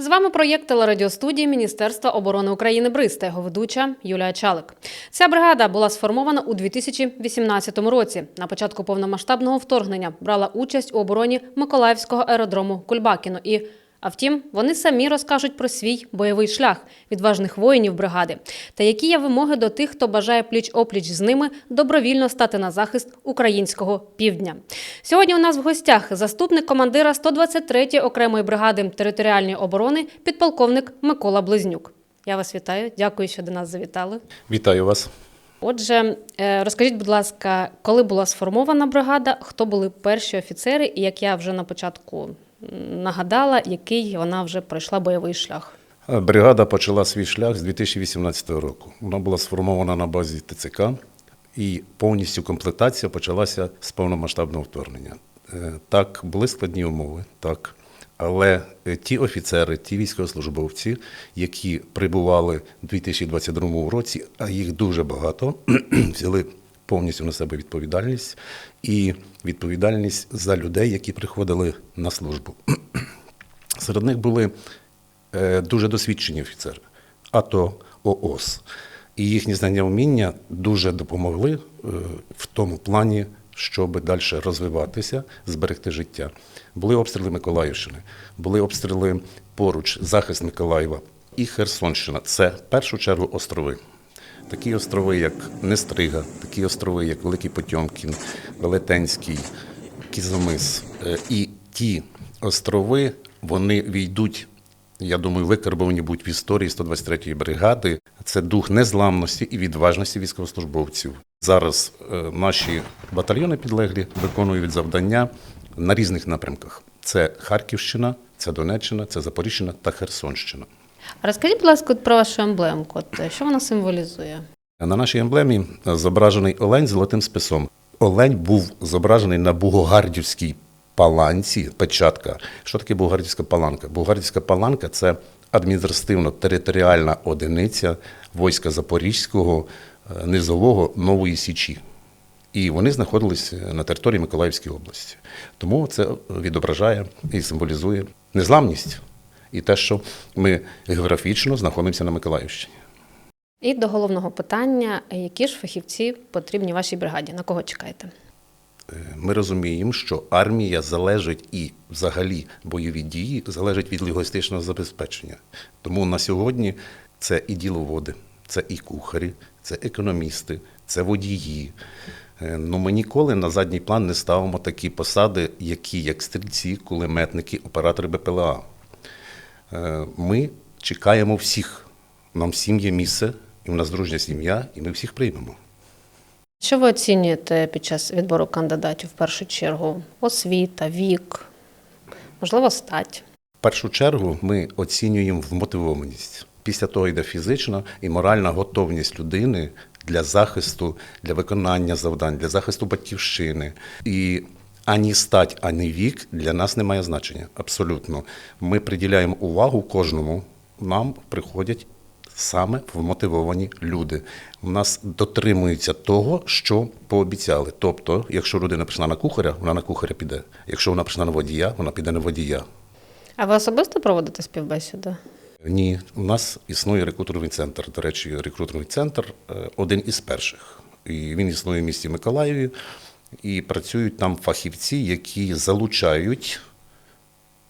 З вами проєкт телерадіостудії Міністерства оборони України БРИЗ його ведуча Юлія Чалик. Ця бригада була сформована у 2018 році. На початку повномасштабного вторгнення брала участь у обороні Миколаївського аеродрому Кульбакіно і. А втім, вони самі розкажуть про свій бойовий шлях відважних воїнів бригади та які є вимоги до тих, хто бажає пліч опліч з ними добровільно стати на захист українського півдня. Сьогодні у нас в гостях заступник командира 123-ї окремої бригади територіальної оборони, підполковник Микола Близнюк. Я вас вітаю. Дякую, що до нас завітали. Вітаю вас. Отже, е, розкажіть, будь ласка, коли була сформована бригада, хто були перші офіцери, і як я вже на початку нагадала, який вона вже пройшла бойовий шлях. Бригада почала свій шлях з 2018 року. Вона була сформована на базі ТЦК, і повністю комплектація почалася з повномасштабного вторгнення. Е, Так, були складні умови, так. Але е, ті офіцери, ті військовослужбовці, які прибували у 2022 році, а їх дуже багато, взяли повністю на себе відповідальність і відповідальність за людей, які приходили на службу. Серед них були е, дуже досвідчені офіцери, АТО, ООС. І їхні знання вміння дуже допомогли е, в тому плані, щоб далі розвиватися, зберегти життя. Були обстріли Миколаївщини, були обстріли поруч, захист Миколаєва і Херсонщина. Це в першу чергу острови. Такі острови, як Нестрига, такі острови, як Великий Потьомкін, Велетенський, Кізомис. Е, І ті острови вони війдуть, я думаю, викарбовані будуть в історії 123-ї бригади. Це дух незламності і відважності військовослужбовців. Зараз е, наші батальйони підлеглі виконують завдання на різних напрямках: це Харківщина, це Донеччина, це Запоріжжя та Херсонщина. Розкажіть, будь ласка, про вашу емблемку. От, е, що вона символізує? На нашій емблемі зображений олень золотим списом. Олень був зображений на Бугогардівській паланці, печатка. Що таке Бугогардівська паланка? Бугогардівська паланка це адміністративно-територіальна одиниця війська Запорізького е, низового Нової Січі. І вони знаходились на території Миколаївської області. Тому це відображає і символізує незламність і те, що ми географічно знаходимося на Миколаївщині. І до головного питання: які ж фахівці потрібні вашій бригаді? На кого чекаєте? Ми розуміємо, що армія залежить і взагалі бойові дії залежать від логістичного забезпечення. Тому на сьогодні це і діловоди, це і кухарі, це економісти, це водії. Е, Ну, ми ніколи на задній план не ставимо такі посади, які як стрільці, кулеметники, оператори БПЛА. Е, Ми чекаємо всіх. Нам всім є місце, і в нас дружня сім'я, і ми всіх приймемо. Що ви оцінюєте під час відбору кандидатів в першу чергу? Освіта, вік, можливо, стать. В першу чергу ми оцінюємо вмотивованість. Після того йде фізична і моральна готовність людини для захисту, для виконання завдань, для захисту батьківщини. І ані стать, ані вік для нас не має значення. Абсолютно. Ми приділяємо увагу кожному. Нам приходять саме вмотивовані люди. У нас дотримуються того, що пообіцяли. Тобто, якщо людина прийшла на кухаря, вона на кухаря піде. Якщо вона прийшла на водія, вона піде на водія. А ви особисто проводите співбесіду? Ні, у нас існує рекрутерний центр. До речі, рекрутерний центр е, один із перших. І він існує в місті Миколаєві, і працюють там фахівці, які залучають,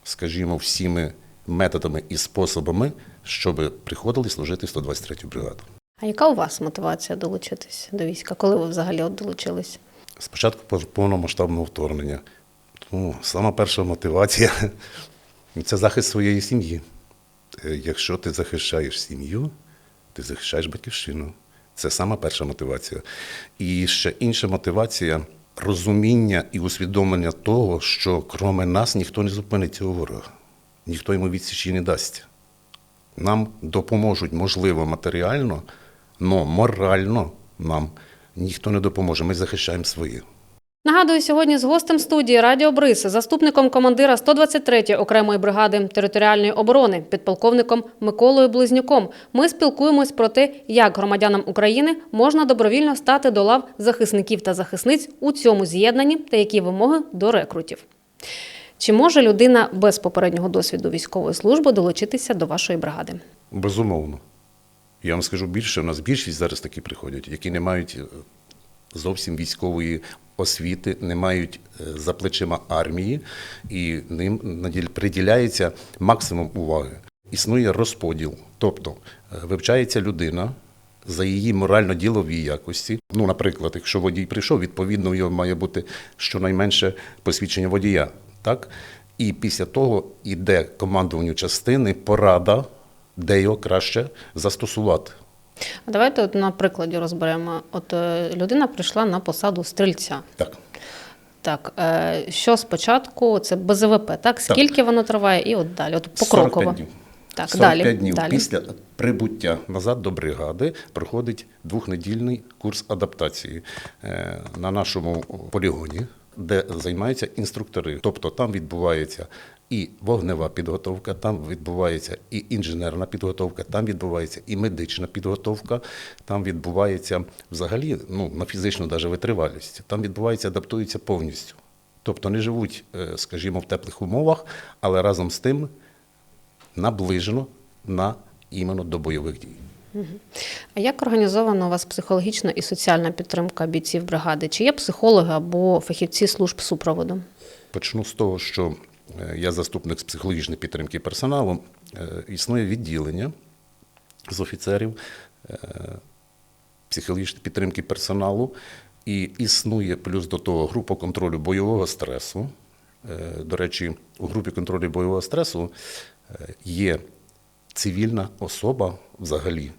скажімо, всіми методами і способами, щоб приходили служити в 123-ю бригаду. А яка у вас мотивація долучитись до війська? Коли ви взагалі от долучились? Спочатку пов- повномасштабного вторгнення. Тому сама перша мотивація це захист своєї сім'ї. Е, Якщо ти захищаєш сім'ю, ти захищаєш батьківщину. Це сама перша мотивація. І ще інша мотивація розуміння і усвідомлення того, що кроме нас ніхто не зупинить цього ворога, ніхто йому відсічі не дасть. Нам допоможуть, можливо, матеріально, але морально нам ніхто не допоможе. Ми захищаємо своє. Нагадую, сьогодні з гостем студії Радіо Бриз, заступником командира 123-ї окремої бригади територіальної оборони, підполковником Миколою Близнюком. Ми спілкуємось про те, як громадянам України можна добровільно стати до лав захисників та захисниць у цьому з'єднанні та які вимоги до рекрутів. Чи може людина без попереднього досвіду військової служби долучитися до вашої бригади? Безумовно. Я вам скажу більше, у нас більшість зараз такі приходять, які не мають е, зовсім військової освіти, не мають е, за плечима армії, і ним приділяється максимум уваги. Існує розподіл, тобто е, вивчається людина. За її морально-ділові якості. Ну, наприклад, якщо водій прийшов, відповідно, у нього має бути щонайменше посвідчення водія. Так? І після того йде командуванню частини порада, де його краще застосувати. Давайте от на прикладі розберемо. От е, людина прийшла на посаду стрільця. Так. Так, е, що спочатку це БЗВП, так? Скільки воно триває, і от далі, от покроково. 45 днів. Так, 45 далі. днів далі. після прибуття назад до бригади проходить двохнедільний курс адаптації е, на нашому полігоні, де займаються інструктори. Тобто там відбувається і вогнева підготовка, там відбувається і інженерна підготовка, там відбувається і медична підготовка, там відбувається взагалі ну, на фізичну даже витривалість. Там відбувається, адаптуються повністю. Тобто не живуть, е, скажімо, в теплих умовах, але разом з тим наближено на іменно до бойових дій. А як організована у вас психологічна і соціальна підтримка бійців бригади? Чи є психологи або фахівці служб супроводу? Почну з того, що е, я заступник з психологічної підтримки персоналу. Е, Існує відділення з офіцерів е, психологічної підтримки персоналу, і існує плюс до того група контролю бойового стресу. До речі, у групі контролю бойового стресу є цивільна особа взагалі,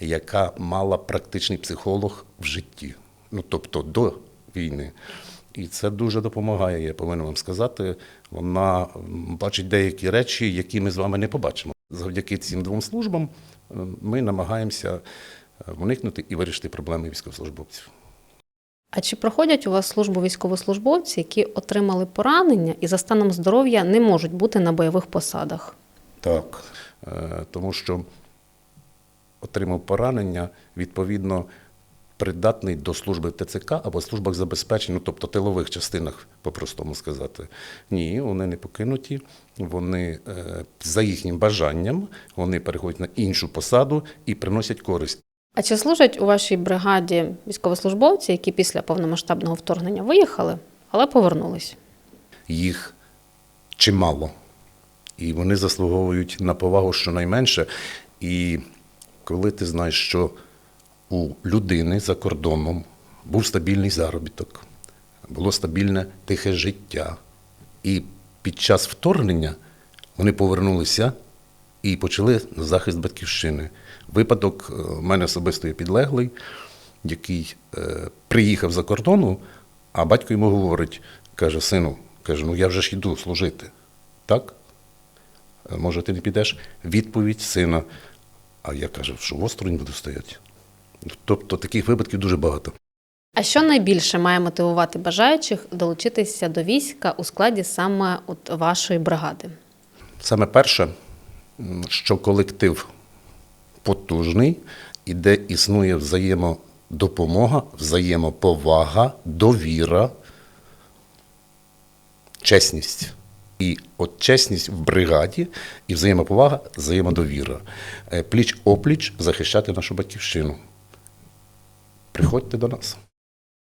яка мала практичний психолог в житті, ну тобто до війни. І це дуже допомагає, я повинен вам сказати. Вона бачить деякі речі, які ми з вами не побачимо. Завдяки цим двом службам ми намагаємося е, уникнути і вирішити проблеми військовослужбовців. А чи проходять у вас службу військовослужбовці, які отримали поранення і за станом здоров'я не можуть бути на бойових посадах? Так, тому що отримав поранення, відповідно, придатний до служби в ТЦК або службах забезпечення, ну, тобто тилових частинах, по-простому сказати. Ні, вони не покинуті, вони е, за їхнім бажанням вони переходять на іншу посаду і приносять користь. А чи служать у вашій бригаді військовослужбовці, які після повномасштабного вторгнення виїхали, але повернулись? їх чимало. І вони заслуговують на повагу щонайменше. І коли ти знаєш, що у людини за кордоном був стабільний заробіток, було стабільне тихе життя. І під час вторгнення вони повернулися і почали захист батьківщини. Випадок е, в мене особисто є підлеглий, який е, приїхав за кордону, а батько йому говорить, каже, сину, каже, ну я вже ж йду служити. Так? «Е, Може, ти не підеш? Відповідь сина. А я кажу, що в осторонь буду стояти. Тобто таких випадків дуже багато. А що найбільше має мотивувати бажаючих долучитися до війська у складі саме от вашої бригади? Саме перше, що колектив потужний і де існує взаємодопомога, взаємоповага, довіра, чесність. І от чесність в бригаді і взаємоповага, взаємодовіра. Е, Пліч опліч захищати нашу батьківщину. Приходьте до нас.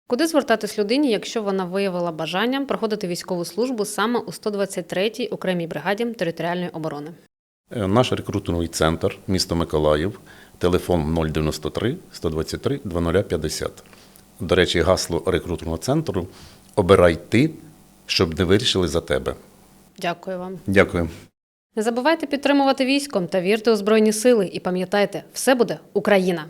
Куди звертатись людині, якщо вона виявила бажання проходити військову службу саме у 123-й окремій бригаді територіальної оборони? Е, Наш рекрутинговий центр, місто Миколаїв, телефон 093 123 2050. До речі, гасло рекрутингового центру Обирай ти, щоб не вирішили за тебе. Дякую вам. Дякую. Не забувайте підтримувати військом та вірте у збройні сили. І пам'ятайте, все буде Україна.